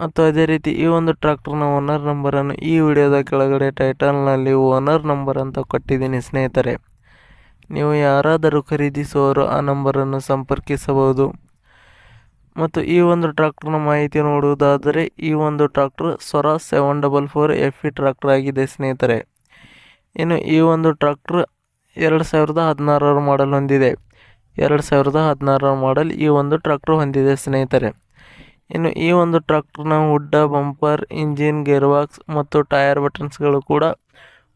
ಮತ್ತು ಅದೇ ರೀತಿ ಈ ಒಂದು ಟ್ರ್ಯಾಕ್ಟರ್ನ ಓನರ್ ನಂಬರನ್ನು ಈ ವಿಡಿಯೋದ ಕೆಳಗಡೆ ಟೈಟಲ್ನಲ್ಲಿ ಓನರ್ ನಂಬರ್ ಅಂತ ಕೊಟ್ಟಿದ್ದೀನಿ ಸ್ನೇಹಿತರೆ. ನೀವು ಯಾರಾದರೂ ಖರೀದಿಸುವವರು ಆ ನಂಬರನ್ನು ಸಂಪರ್ಕಿಸಬಹುದು. ಮತ್ತು ಈ ಒಂದು ಟ್ರ್ಯಾಕ್ಟರ್ನ ಮಾಹಿತಿ ನೋಡುವುದಾದರೆ ಈ ಒಂದು tractor Swaraj seven double four F E tractor ಆಗಿದೆ ಸ್ನೇಹಿತರೆ. ಇನ್ನು ಈ ಒಂದು ಟ್ರ್ಯಾಕ್ಟರ್ ಎರಡು ಸಾವಿರದ ಹದಿನಾರರ ಮಾಡಲ್ ಹೊಂದಿದೆ. ಎರಡು ಸಾವಿರದ ಹದಿನಾರರ ಮಾಡಲ್ ಈ ಒಂದು ಟ್ರ್ಯಾಕ್ಟರ್ ಹೊಂದಿದೆ ಸ್ನೇಹಿತರೆ. ಇನ್ನು ಈ ಒಂದು ಟ್ರ್ಯಾಕ್ಟರ್ನ ಹುಡ್ಡ ಬಂಪರ್, ಇಂಜಿನ್, ಗೇರ್ಬಾಕ್ಸ್ ಮತ್ತು ಟೈರ್ ಬಟನ್ಸ್ಗಳು ಕೂಡ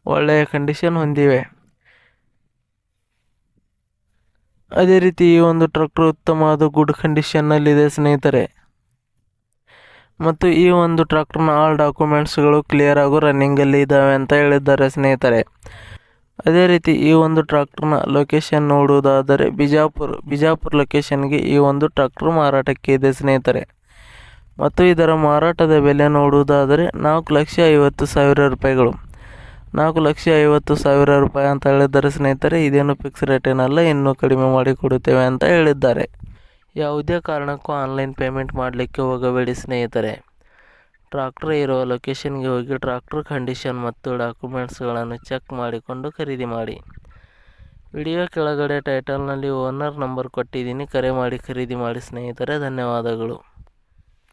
ಒಳ್ಳೆಯ ಕಂಡೀಷನ್ ಹೊಂದಿವೆ. ಅದೇ ರೀತಿ ಈ ಒಂದು ಟ್ರ್ಯಾಕ್ಟರ್ ಉತ್ತಮವಾದ ಗುಡ್ ಕಂಡೀಷನ್ನಲ್ಲಿದೆ ಸ್ನೇಹಿತರೆ. ಮತ್ತು ಈ ಒಂದು ಟ್ರ್ಯಾಕ್ಟರ್ನ ಆಲ್ ಡಾಕ್ಯುಮೆಂಟ್ಸ್ಗಳು ಕ್ಲಿಯರ್ ಆಗೋ ರನ್ನಿಂಗಲ್ಲಿ ಇದ್ದಾವೆ ಅಂತ ಹೇಳಿದ್ದಾರೆ ಸ್ನೇಹಿತರೆ. ಅದೇ ರೀತಿ ಈ ಒಂದು ಟ್ರ್ಯಾಕ್ಟರ್ನ ಲೊಕೇಶನ್ ನೋಡುವುದಾದರೆ ಬಿಜಾಪುರ್ ಬಿಜಾಪುರ್ ಲೊಕೇಶನ್ಗೆ ಈ ಒಂದು ಟ್ರ್ಯಾಕ್ಟರ್ ಮಾರಾಟಕ್ಕೆ ಇದೆ ಸ್ನೇಹಿತರೆ. ಮತ್ತು ಇದರ ಮಾರಾಟದ ಬೆಲೆ ನೋಡುವುದಾದರೆ ನಾಲ್ಕು ಲಕ್ಷ ಐವತ್ತು ಸಾವಿರ ರೂಪಾಯಿಗಳು. ನಾಲ್ಕು ಲಕ್ಷ ಐವತ್ತು ಸಾವಿರ ರೂಪಾಯಿ ಅಂತ ಹೇಳಿದ್ದಾರೆ ಸ್ನೇಹಿತರೆ, ಇದೇನು ಫಿಕ್ಸ್ ರೇಟ್ ಏನಲ್ಲ, ಇನ್ನೂ ಕಡಿಮೆ ಮಾಡಿ ಕೊಡುತ್ತೇವೆ ಅಂತ ಹೇಳಿದ್ದಾರೆ. ಯಾವುದೇ ಕಾರಣಕ್ಕೂ ಆನ್ಲೈನ್ ಪೇಮೆಂಟ್ ಮಾಡಲಿಕ್ಕೆ ಹೋಗಬೇಡಿ ಸ್ನೇಹಿತರೆ. ಟ್ರಾಕ್ಟರ್ ಇರುವ ಲೊಕೇಶನ್ಗೆ ಹೋಗಿ ಟ್ರಾಕ್ಟರ್ ಕಂಡೀಷನ್ ಮತ್ತು ಡಾಕ್ಯುಮೆಂಟ್ಸ್ಗಳನ್ನು ಚೆಕ್ ಮಾಡಿಕೊಂಡು ಖರೀದಿ ಮಾಡಿ. ವಿಡಿಯೋ ಕೆಳಗಡೆ ಟೈಟಲ್ನಲ್ಲಿ ಓನರ್ ನಂಬರ್ ಕೊಟ್ಟಿದ್ದೀನಿ, ಕರೆ ಮಾಡಿ ಖರೀದಿ ಮಾಡಿ ಸ್ನೇಹಿತರೆ, ಧನ್ಯವಾದಗಳು.